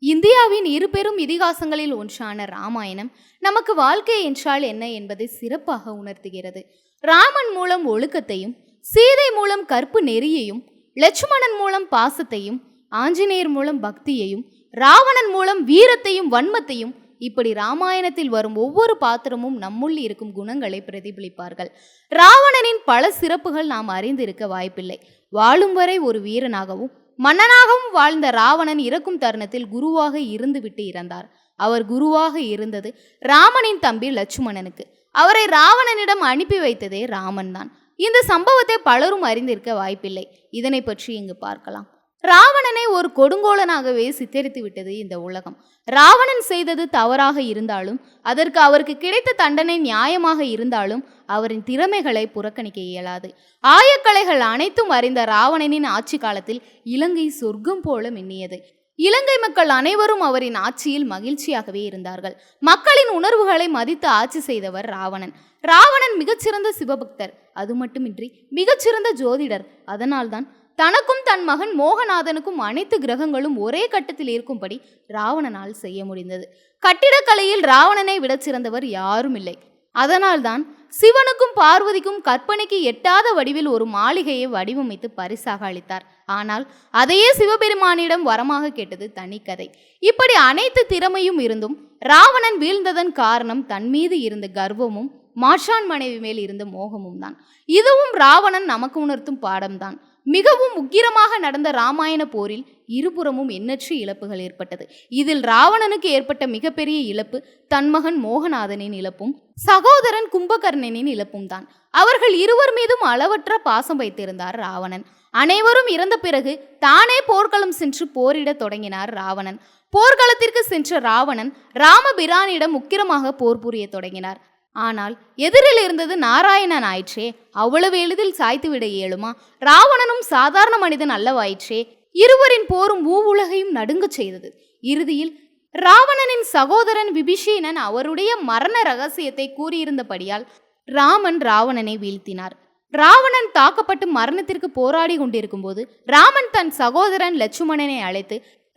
இந்தியாவின் இரு பெரும் இதிகாசங்களில் ஒன்றான ராமாயணம் நமக்கு வாழ்க்கை என்றால் என்ன என்பதை சிறப்பாக உணர்த்துகிறது. ராமன் மூலம் ஒழுக்கத்தையும் சீதை மூலம் கற்பு நெறியையும் லட்சுமணன் மூலம் பாசத்தையும் ஆஞ்சநேயர் மூலம் பக்தியையும் ராவணன் மூலம் வீரத்தையும் வன்மத்தையும் இப்படி ராமாயணத்தில் வரும் ஒவ்வொரு பாத்திரமும் நம்முள் இருக்கும் குணங்களை பிரதிபலிப்பார்கள். ராவணனின் பல சிறப்புகள் நாம் அறிந்திருக்க வாய்ப்பில்லை. வாழும் வரை ஒரு வீரனாகவும் மன்னனாகவும் வாழ்ந்த ராவணன் இறக்கும் தருணத்தில் குருவாக இருந்துவிட்டு இறந்தார். அவர் குருவாக இருந்தது ராமனின் தம்பி லட்சுமணனுக்கு. அவரை ராவணனிடம் அனுப்பி வைத்ததே ராமன் தான் இந்த சம்பவத்தை பலரும் அறிந்திருக்க வாய்ப்பில்லை. இதனை பற்றி இங்கு பார்க்கலாம். ராவணனை ஒரு கொடுங்கோலனாகவே சித்தரித்து விட்டது இந்த உலகம். ராவணன் செய்தது தவறாக இருந்தாலும் அதற்கு அவருக்கு கிடைத்த தண்டனை நியாயமாக இருந்தாலும் அவரின் திறமைகளை புறக்கணிக்க இயலாது. ஆயக்கலைகள் அனைத்தும் அறிந்த ராவணனின் ஆட்சி காலத்தில் இலங்கை சொர்க்கம் போல மின்னியது. இலங்கை மக்கள் அனைவரும் அவரின் ஆட்சியில் மகிழ்ச்சியாகவே இருந்தார்கள். மக்களின் உணர்வுகளை மதித்து ஆட்சி செய்தவர் ராவணன். ராவணன் மிகச்சிறந்த சிவபக்தர். அது மட்டுமின்றி மிகச்சிறந்த ஜோதிடர். அதனால்தான் தனக்கும் தன் மகன் மோகநாதனுக்கும் அனைத்து கிரகங்களும் ஒரே கட்டத்தில் இருக்கும்படி ராவணனால் செய்ய முடிந்தது. கட்டிடக்கலையில் ராவணனை விட சிறந்தவர் யாரும் இல்லை அதனால்தான் சிவனுக்கும் பார்வதிக்கும் கற்பனைக்கு எட்டாத வடிவில் ஒரு மாளிகையை வடிவமைத்து பரிசாக அளித்தார். ஆனால் அதையே சிவபெருமானிடம் வரமாக கேட்டது தனிக்கதை. இப்படி அனைத்து திறமையும் இருந்தும் ராவணன் வீழ்ந்ததன் காரணம் தன் மீது இருந்த கர்வமும் மாஷான் மனைவி மேல் இருந்த மோகமும் தான் இதுவும் ராவணன் நமக்கு உணர்த்தும் பாடம்தான். மிகவும் உக்கிரமாக நடந்த ராமாயண போரில் இருபுறமும் எண்ணற்ற இழப்புகள் ஏற்பட்டது. இதில் ராவணனுக்கு ஏற்பட்ட மிகப்பெரிய இழப்பு தன் மகன் மோகநாதனின் இழப்பும் சகோதரன் கும்பகர்ணனின் இழப்பும் தான். அவர்கள் இருவர் மீதும் அளவற்ற பாசம் வைத்திருந்தார் ராவணன். அனைவரும் இறந்த பிறகு தானே போர்க்களம் சென்று போரிடத் தொடங்கினார் ராவணன். போர்க்களத்திற்கு சென்ற ராவணன் ராமபிரானிடம் உக்கிரமாக போர் புரிய தொடங்கினார். ஆனால் எதிரில் இருந்தது நாராயணன் ஆயிற்றே. அவ்வளவு எளிதில் சாய்த்துவிட இயலுமா? ராவணனும் சாதாரண மனிதன் அல்லவாயிற்றே. இருவரின் போரும் பூவுலகையும் நடுங்கச் செய்தது. இறுதியில் ராவணனின் சகோதரன் விபீஷணன் அவருடைய மரண ரகசியத்தை கூறியிருந்தபடியால் ராமன் ராவணனை வீழ்த்தினார். ராவணன் தாக்கப்பட்டு மரணத்திற்கு போராடி கொண்டிருக்கும்போது ராமன் தன் சகோதரன் லட்சுமணனை அழைத்து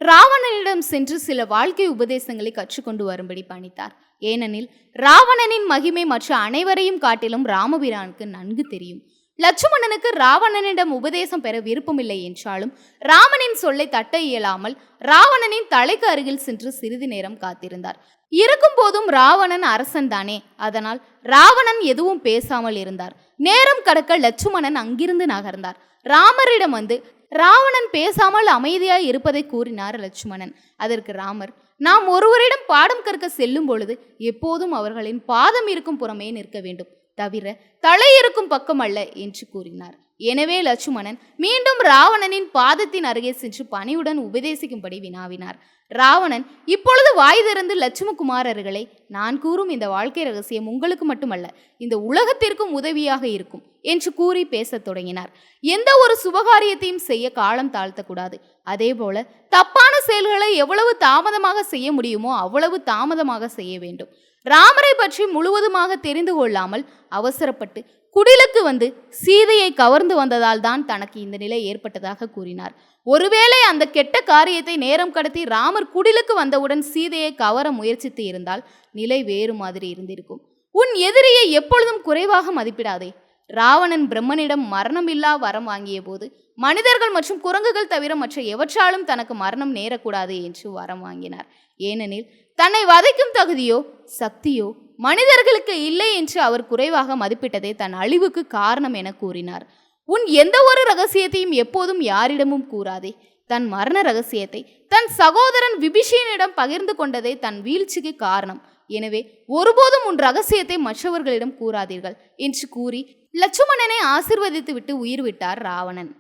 ராவணனிடம் சென்று சில வாழ்க்கை உபதேசங்களை கற்றுக்கொண்டு வரும்படி பணித்தார். ஏனெனில் ராவணனின் மகிமை மற்ற அனைவரையும் காட்டிலும் ராமபிரானுக்கு நன்கு தெரியும். லட்சுமணனுக்கு ராவணனிடம் உபதேசம் பெற விருப்பமில்லை என்றாலும் ராமனின் சொல்லை தட்ட இயலாமல் ராவணனின் தலைக்கு அருகில் சென்று சிறிது நேரம் காத்திருந்தார். இருக்கும் போதும் ராவணன் அரசன் தானே அதனால் ராவணன் எதுவும் பேசாமல் இருந்தார். நேரம் கடக்க லட்சுமணன் அங்கிருந்து நகர்ந்தார். ராமரிடம் வந்து ராவணன் பேசாமல் அமைதியாய் இருப்பதை கூறினார் லட்சுமணன். அதற்கு ராமர் நாம் ஒருவரிடம் பாடம் கற்க செல்லும் பொழுது எப்போதும் அவர்களின் பாதம் இருக்கும் புறமே நிற்க வேண்டும். தவிர தலை இருக்கும் பக்கம் அல்ல என்று கூறினார். எனவே லட்சுமணன் மீண்டும் ராவணனின் பாதத்தின் அருகே சென்று பணியுடன் உபதேசிக்கும்படி வினாவினார். ராவணன் இப்பொழுது வாய் திறந்து லட்சுமகுமாரர்களை நான் கூறும் இந்த வாழ்க்கை ரகசியம் உங்களுக்கு மட்டுமல்ல இந்த உலகத்திற்கும் உதவியாக இருக்கும் என்று கூறி பேசத் தொடங்கினார். எந்த ஒரு சுபகாரியத்தையும் செய்ய காலம் தாழ்த்தக்கூடாது. அதேபோல தப்பான செயல்களை எவ்வளவு தாமதமாக செய்ய முடியுமோ அவ்வளவு தாமதமாக செய்ய வேண்டும். ராமரை பற்றி முழுவதுமாக தெரிந்து கொள்ளாமல் அவசரப்பட்டு குடிலுக்கு வந்து சீதையை கவர்ந்து வந்ததால் தான் தனக்கு இந்த நிலை ஏற்பட்டதாக கூறினார். ஒருவேளை அந்த கெட்ட காரியத்தை நேரம் கடத்தி ராமர் குடிலுக்கு வந்தவுடன் சீதையை கவர முயற்சித்து இருந்தால் நிலை வேறு மாதிரி இருந்திருக்கும். உன் எதிரியை எப்பொழுதும் குறைவாக மதிப்பிடாதே. ராவணன் பிரம்மனிடம் மரணமில்லா வரம் வாங்கிய போது மனிதர்கள் மற்றும் குரங்குகள் தவிர மற்ற எவற்றாலும் தனக்கு மரணம் நேரக்கூடாது என்று வரம் வாங்கினார். ஏனெனில் தன்னை வதைக்கும் தகுதியோ சக்தியோ மனிதர்களுக்கு இல்லை என்று அவர் குறைவாக மதிப்பிட்டதே தன் அழிவுக்கு காரணம் என கூறினார். உன் எந்த ஒரு ரகசியத்தையும் எப்போதும் யாரிடமும் கூறாதே. தன் மரண ரகசியத்தை தன் சகோதரன் விபிஷியனிடம் பகிர்ந்து கொண்டதே தன் வீழ்ச்சிக்கு காரணம். எனவே ஒருபோதும் உன் ரகசியத்தை மற்றவர்களிடம் கூறாதீர்கள் என்று கூறி லட்சுமணனை ஆசிர்வதித்து விட்டு உயிர் விட்டார் ராவணன்.